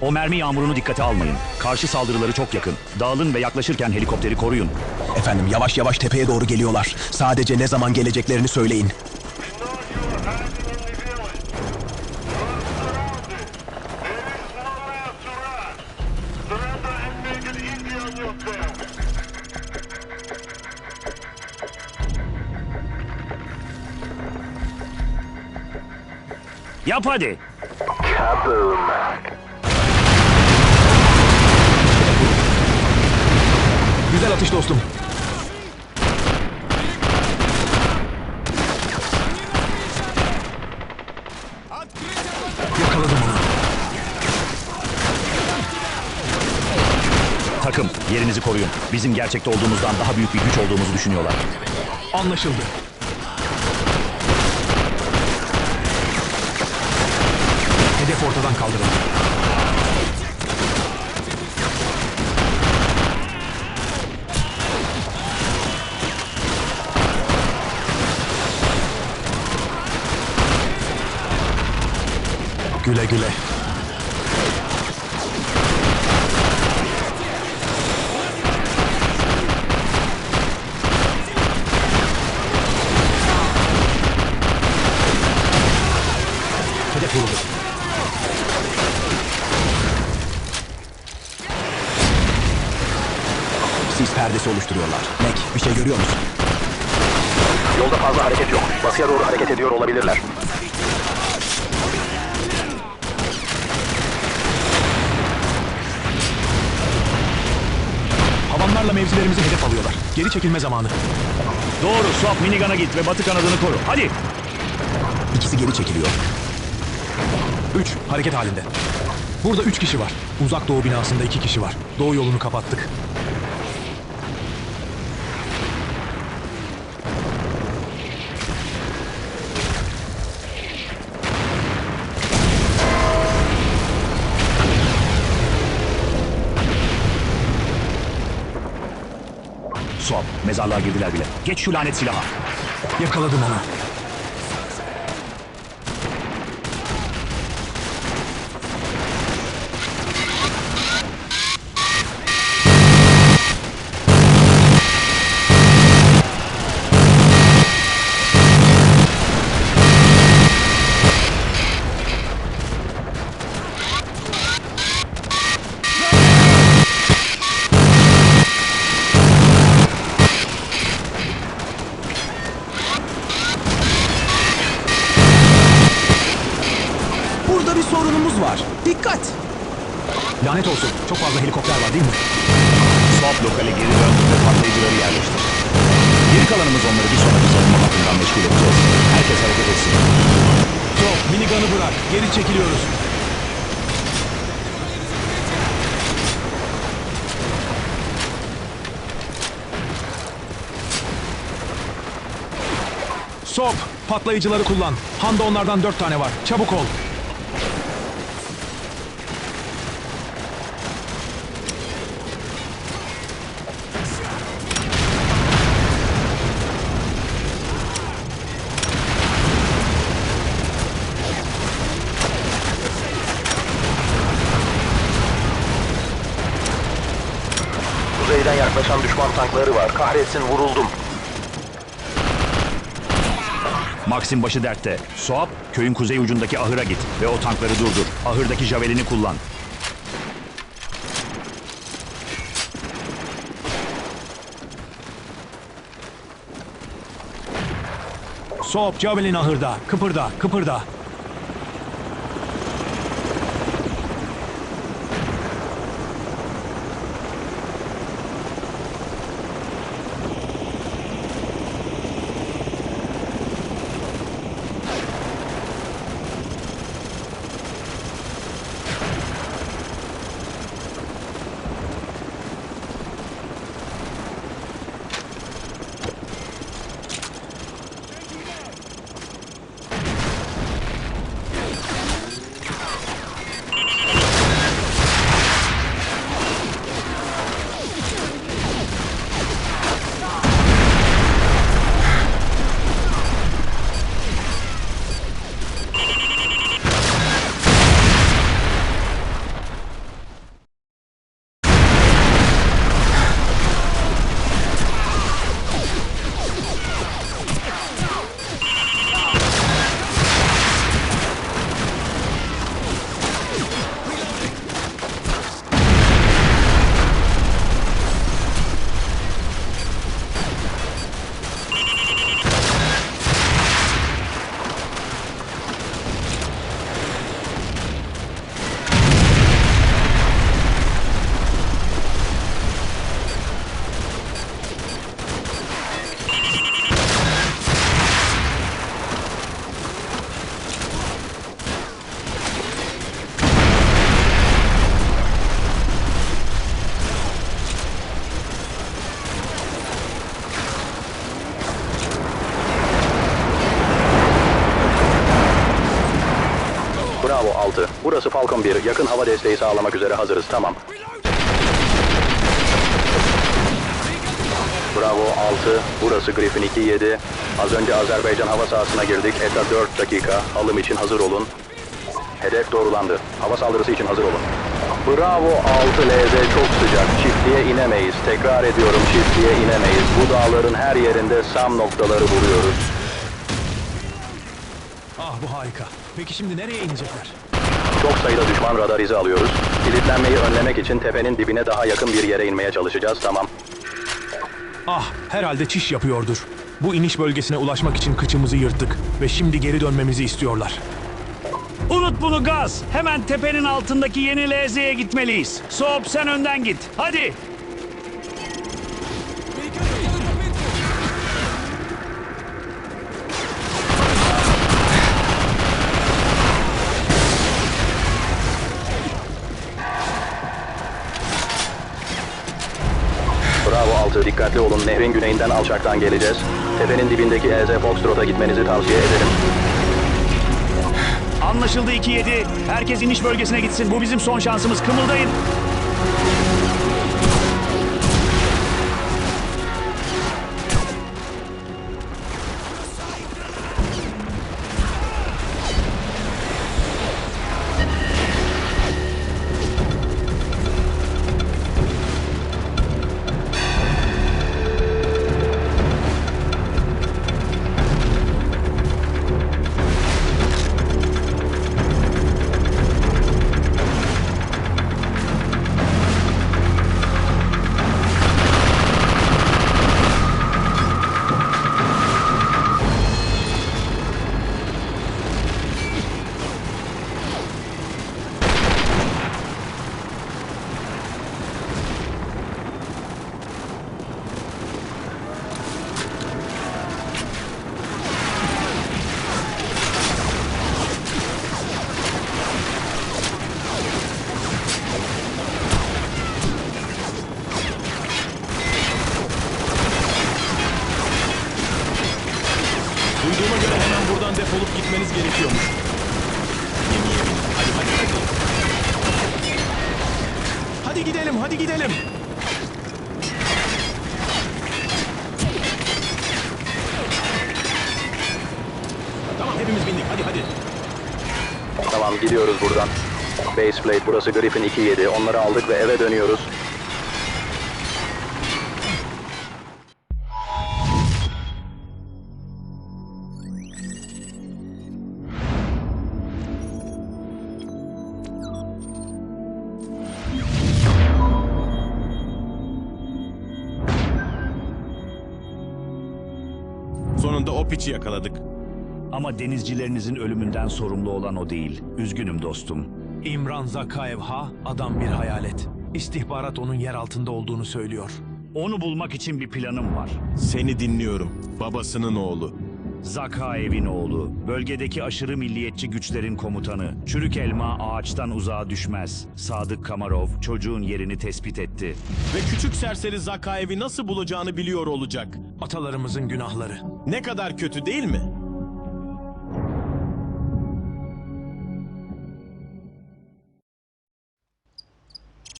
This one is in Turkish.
O mermi yağmurunu dikkate almayın. Karşı saldırıları çok yakın. Dağılın ve yaklaşırken helikopteri koruyun. Efendim yavaş yavaş tepeye doğru geliyorlar. Sadece ne zaman geleceklerini söyleyin. We know Güzel atış dostum. Yakaladım onu. Takım, yerinizi koruyun. Bizim gerçekte olduğumuzdan daha büyük bir güç olduğumuzu düşünüyorlar. Anlaşıldı. Hedef ortadan kaldırıldı. Güle güle. Hedef vuruldu. Sis perdesi oluşturuyorlar. Mac bir şey görüyor musun? Yolda fazla hareket yok. Batıya doğru hareket ediyor olabilirler. Havanlarla mevzilerimizi hedef alıyorlar. Geri çekilme zamanı. Doğru, swap minigana git ve batı kanadını koru. Hadi. İkisi geri çekiliyor. Üç, hareket halinde. Burada üç kişi var. Uzak doğu binasında iki kişi var. Doğu yolunu kapattık. Swap, mezarlığa girdiler bile. Geç şu lanet silaha. Yakaladım onu. Sorunumuz var. Dikkat! Lanet olsun. Çok fazla helikopter var değil mi? Swap lokale geri dön ve patlayıcıları yerleştir. Geri kalanımız onları bir sonraki savunma hattından meşgul edeceğiz. Herkes hareket etsin. Çok, minigun'ı bırak. Geri çekiliyoruz. Sop, patlayıcıları kullan. Handa onlardan dört tane var. Çabuk ol. Düşman tankları var. Kahretsin vuruldum. Maxim başı dertte. Swap, köyün kuzey ucundaki ahıra git ve o tankları durdur. Ahırdaki javelini kullan. Sop, Javelin ahırda. Kıpırda, kıpırda. Falcon 1. Yakın hava desteği sağlamak üzere hazırız. Tamam. Bravo 6. Burası Griffin 2-7. Az önce Azerbaycan hava sahasına girdik. ETA 4 dakika. Alım için hazır olun. Hedef doğrulandı. Hava saldırısı için hazır olun. Bravo 6 LZ çok sıcak. Çiftliğe inemeyiz. Tekrar ediyorum çiftliğe inemeyiz. Bu dağların her yerinde SAM noktaları buluyoruz. Ah bu harika. Peki şimdi nereye inecekler? Çok sayıda düşman radar izi alıyoruz. Kilitlenmeyi önlemek için tepenin dibine daha yakın bir yere inmeye çalışacağız. Tamam. Ah herhalde çiş yapıyordur. Bu iniş bölgesine ulaşmak için kıçımızı yırttık ve şimdi geri dönmemizi istiyorlar. Unut bunu gaz. Hemen tepenin altındaki yeni LZ'ye gitmeliyiz. Soğuk sen önden git. Hadi. 6 dikkatli olun. Nehrin güneyinden alçaktan geleceğiz. Tepenin dibindeki EZ Foxtrot'a gitmenizi tavsiye ederim. Anlaşıldı 2-7. Herkes iniş bölgesine gitsin. Bu bizim son şansımız. Kımıldayın. Tamam hepimiz bindik hadi hadi. Tamam gidiyoruz buradan. Baseplate burası Griffin 2-7. Onları aldık ve eve dönüyoruz. Piçi yakaladık. Ama denizcilerinizin ölümünden sorumlu olan o değil. Üzgünüm dostum. İmran Zakaev ha adam bir hayalet. İstihbarat onun yer altında olduğunu söylüyor. Onu bulmak için bir planım var. Seni dinliyorum. Babasının oğlu. Zakaev'in oğlu, bölgedeki aşırı milliyetçi güçlerin komutanı. Çürük elma ağaçtan uzağa düşmez. Sadık Kamarov çocuğun yerini tespit etti. Ve küçük serseri Zakaev'i nasıl bulacağını biliyor olacak. Atalarımızın günahları. Ne kadar kötü değil mi?